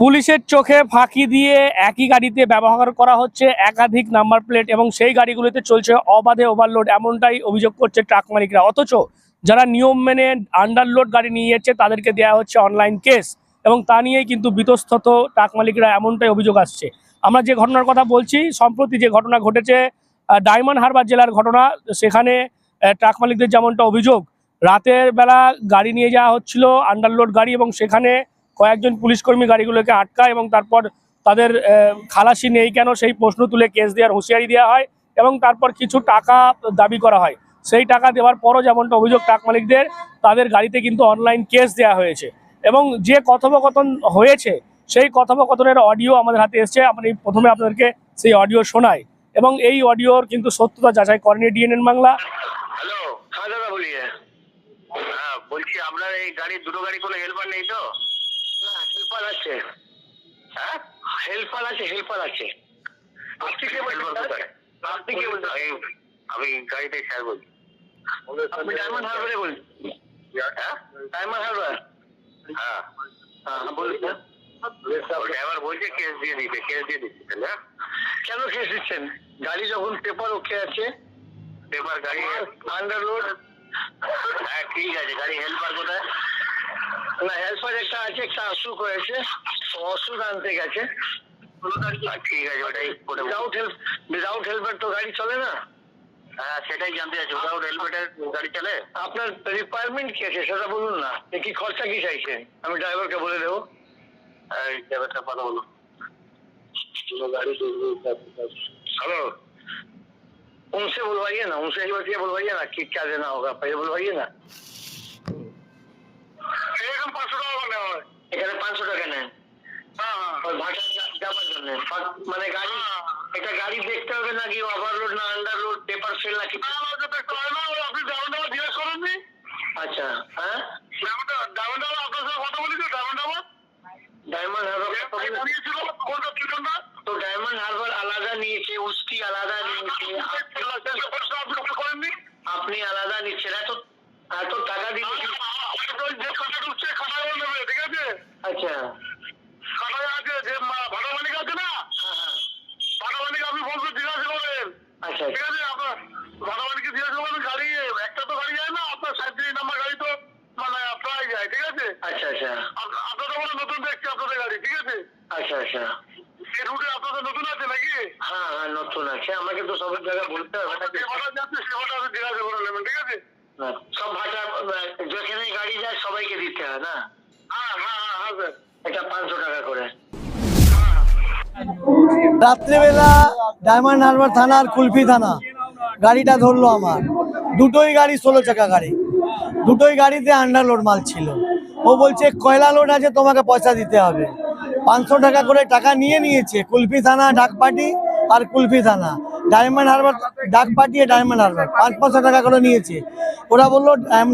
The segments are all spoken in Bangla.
পুলিশের চোখে ফাঁকি দিয়ে একই গাড়িতে ব্যবহার করা হচ্ছে একাধিক নাম্বার প্লেট এবং সেই গাড়িগুলিতে চলছে অবাধে ওভারলোড এমনটাই অভিযোগ করছে ট্রাক মালিকরা। অথচ যারা নিয়ম মেনে আন্ডারলোড গাড়ি নিয়ে যাচ্ছে তাদেরকে দেওয়া হচ্ছে অনলাইন কেস এবং তা নিয়েই কিন্তু বিতস্তত ট্রাক মালিকরা এমনটাই অভিযোগ আসছে। আমরা যে ঘটনার কথা বলছি, সম্প্রতি যে ঘটনা ঘটেছে ডায়মন্ড হারবার জেলার ঘটনা, সেখানে ট্রাক মালিকদের যেমনটা অভিযোগ, রাতের বেলা গাড়ি নিয়ে যাওয়া হচ্ছিল আন্ডারলোড গাড়ি এবং সেখানে কয়েকজন পুলিশকর্মী গাড়িগুলোকে আটকায় এবং তারপর তাদের খালাসি নেই কেন সেই প্রশ্ন তুলে কেস দেওয়ার হুঁশিয়ারি দেওয়া হয় এবং তারপর কিছু টাকা দাবি করা হয়। সেই টাকা দেওয়ার পরও যেমনটা অভিযোগ ট্রাক মালিকদের, তাদের গাড়িতে কিন্তু অনলাইন কেস দেওয়া হয়েছে। এবং যে কথোপকথন হয়েছে, সেই কথোপকথনের অডিও আমাদের হাতে এসছে। আপনি প্রথমে আপনাদেরকে সেই অডিও শোনাই। এবং এই অডিওর কিন্তু সত্যতা যাচাই করেনি ডিএনএন বাংলা। হ্যালো হ্যাঁ দাদা বলিয়ে। হ্যাঁ বলছি আপনার এই গাড়ির দুটো গাড়ি কোনো হেল্পার নেই তো? হেল্পার আছে। হ্যাঁ? হেল্পার আছে হেল্পার আছে। আপনি কে বলছেন আপনি কে বলছেন? আমি গাড়িতে স্যার বলছি। আপনি ডায়মন্ড হারবারে বলছেন? হ্যাঁ? ডায়মন্ড হারবার হ্যাঁ। হ্যাঁ বলুন ড্রাইভার বলছে কেস দিয়ে দিতে কেস দিয়ে দিচ্ছে তাহলে হ্যাঁ? কেন কেস দিচ্ছেন? গাড়ি যখন পেপার ওকে আছে পেপার গাড়ি আন্ডারলোড হ্যাঁ ঠিক আছে গাড়ি হেল্পার কোথায়? না হেল্পার একটা আছে একটা অসুখ হয়েছে ও অসুখ আনতে গেছে আহ, ঠিক আছে ওটাই উইদাউট হেল্প উইদাউট হেল্পার তো গাড়ি চলে না হ্যাঁ সেটাই জানতে চাইছি উইদাউট হেলমেটের গাড়ি চলে আপনার রিকোয়ারমেন্ট কি আছে সেটা বলুন না এ কি খরচা কি চাইছেন আমি ড্রাইভারকে বলে দেবো এই ড্রাইভারটা কথা বলুন हेलो उनसे बुलवाइए ना उनसे एक बार ये बुलवाइए ना कि क्या देना होगा पहले बुलवाइए ना টাকা হয় এখানে পাঁচশো টাকা নেয়। ওই ভাটা যাবার জন্য। মানে গাড়ি এটা গাড়ি দেখতে হবে নাকি ওভারলোড না আন্ডারলোড পেপার ফেল নাকি দেখতে হয় না ওই আপনি ডাউন ডাউন জিজ্ঞেস করেননি আচ্ছা হ্যাঁ ডাউন ডাউন আপনার সাথে কথা বলি তো ডাউন ডাউন ডায়মন্ড হারবার তো ডায়মন্ড হারবার আলাদা নিয়েছে উস্তি আলাদা নিয়েছে আপনি আলাদা নিচ্ছেন এত এত টাকা দিয়ে যে খাতা ঢুকছে খাতায় নেবে ঠিক আছে আচ্ছা খাতায় আছে যে ভাড়া মালিক আছে না ভাড়া মালিক আপনি ফোন করে জিজ্ঞাসা করেন আচ্ছা ঠিক আছে আপনার ভাড়া মালিককে জিজ্ঞাসা করেন গাড়ি একটা তো গাড়ি যায় না আপনার সাঁত্রিশ নাম্বার গাড়ি তো মানে প্রায় যায় ঠিক আছে আচ্ছা আচ্ছা। আপনাদের মনে নতুন দেখছি আপনাদের গাড়ি ঠিক আছে? আচ্ছা আচ্ছা। এই রুটে আপনাদের নতুন আছে নাকি? হ্যাঁ হ্যাঁ নতুন আছে। আমাকে তো সব জায়গায় বলতে হবে। না সেবাটা যাচ্ছে জিজ্ঞাসা করে নেবেন ঠিক আছে? সব ভাটা যেখানে গাড়ি যায় সবাইকে দিতে হয় না? হ্যাঁ হ্যাঁ হ্যাঁ হ্যাঁ এটা পাঁচশো টাকা করে। রাত্রেবেলা ডায়মন্ড হারবার থানার কুলফি থানা। গাড়িটা ধরলো আমার। দুটোই গাড়ি ষোলো চাকা গাড়ি। দুটোই গাড়িতে আন্ডারলোড মাল ছিল। ও বলছে, কয়লা লোড আছে, তোমাকে পয়সা দিতে হবে। পাঁচশো টাকা করে টাকা নিয়ে নিয়েছে, কুলফি থানা, ডাকপাটি আর কুলফি থানা। ডায়মন্ড হারবার, ডাকপাটি আর ডায়মন্ড হারবার, পাঁচ পাঁচশো টাকা করে নিয়েছে। ওরা বলল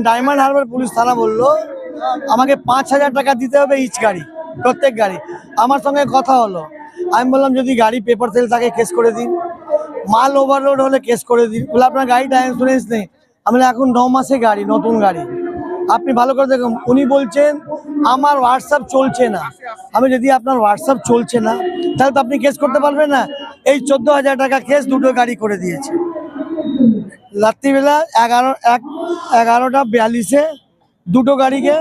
ডায়মন্ড হারবার পুলিশ থানা বলল, আমাকে পাঁচ হাজার টাকা দিতে হবে ইচ গাড়ি, প্রত্যেক গাড়ি। আমার সঙ্গে কথা হলো। আমি বললাম, যদি গাড়ি পেপার সেল থাকে কেস করে দিন। মাল ওভারলোড হলে কেস করে দিন। বলে আপনার গাড়িটা ইন্স্যুরেন্স নেই। আমি এখন ন মাসে গাড়ি, নতুন গাড়ি। আপনি ভালো করে দেখুন উনি বলছেন আমার হোয়াটসঅ্যাপ চলছে না। আমি যদি আপনার হোয়াটসঅ্যাপ চলছে না তাহলে তো আপনি কেস করতে পারবেন না। এই চোদ্দ হাজার টাকা কেস দুটো গাড়ি করে দিয়েছে। রাত্রিবেলা এগারো এক এগারোটা বিয়াল্লিশে দুটো গাড়িকে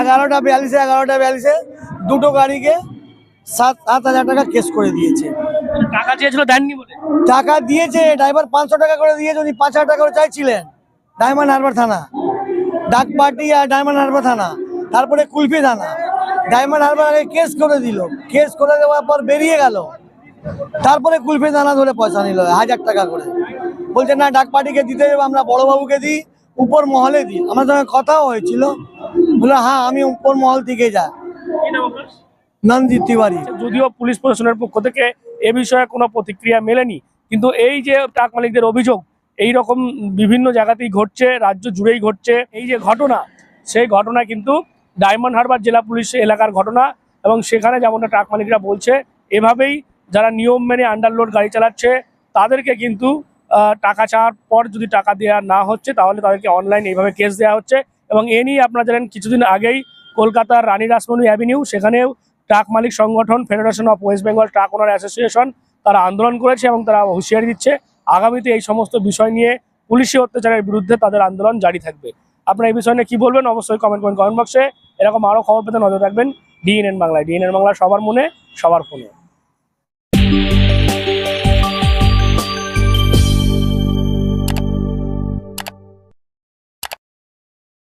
এগারোটা বিয়াল্লিশে এগারোটা বিয়াল্লিশে দুটো গাড়িকে সাত সাত হাজার টাকা কেস করে দিয়েছে। টাকা চেয়েছিল দেননি বলে? টাকা দিয়েছে ড্রাইভার পাঁচশো টাকা করে দিয়েছে উনি পাঁচ হাজার টাকা করে চাইছিলেন। ডায়মন্ড হারবার থানা। ডাক পার্টি আর ডায়মন্ড হারবার থানা তারপরে কুলফি থানা। ডায়মন্ড হারবার আগে কেস করে দিল। কেস করে দেওয়ার পর বেরিয়ে গেল। তারপরে কুলফি থানা ধরে পয়সা নিল হাজার টাকা করে। বলছে না ডাক পার্টিকে দিতে যাব আমরা বড়বাবুকে দিই উপর মহলে দিই। আমার সঙ্গে কথাও হয়েছিল। বলে হ্যাঁ আমি উপর মহল থেকে যাই। কি নাম তিওয়ারি। যদিও পুলিশ প্রশাসনের পক্ষ থেকে এ বিষয়ে কোনো প্রতিক্রিয়া মেলেনি কিন্তু এই যে ট্রাক মালিকদের অভিযোগ এই রকম বিভিন্ন জায়গাতেই ঘটছে, রাজ্য জুড়েই ঘটছে। এই যে ঘটনা, সেই ঘটনা কিন্তু ডায়মন্ড হারবার জেলা পুলিশ এলাকার ঘটনা এবং সেখানে যেমনটা ট্রাক মালিকরা বলছে, এভাবেই যারা নিয়ম মেনে আন্ডারলোড গাড়ি চালাচ্ছে, তাদেরকে কিন্তু টাকা চাওয়ার পর যদি টাকা দেওয়া না হচ্ছে, তাহলে তাদেরকে অনলাইন এইভাবে কেস দেওয়া হচ্ছে এবং এ নিয়ে আপনারা জানেন, কিছুদিন আগেই কলকাতার রানী রাসমণি অ্যাভিনিউ সেখানেও ট্রাক মালিক সংগঠন federation of west Bengal truck owner association তারা আন্দোলন করেছে এবং তারা হুঁশিয়ারি দিচ্ছে। আগামীতে এই সমস্ত বিষয় নিয়ে পুলিশি অত্যাচারের বিরুদ্ধে তাদের আন্দোলন জারি থাকবে। আপনারা এই বিষয় নিয়ে কি বলবেন? অবশ্যই কমেন্ট করেন কমেন্ট বক্সে এরকম আরও খবর পেতে নজর রাখবেন। ডিএনএন বাংলায়। ডিএনএন বাংলা সবার মনে, সবার ফোনে।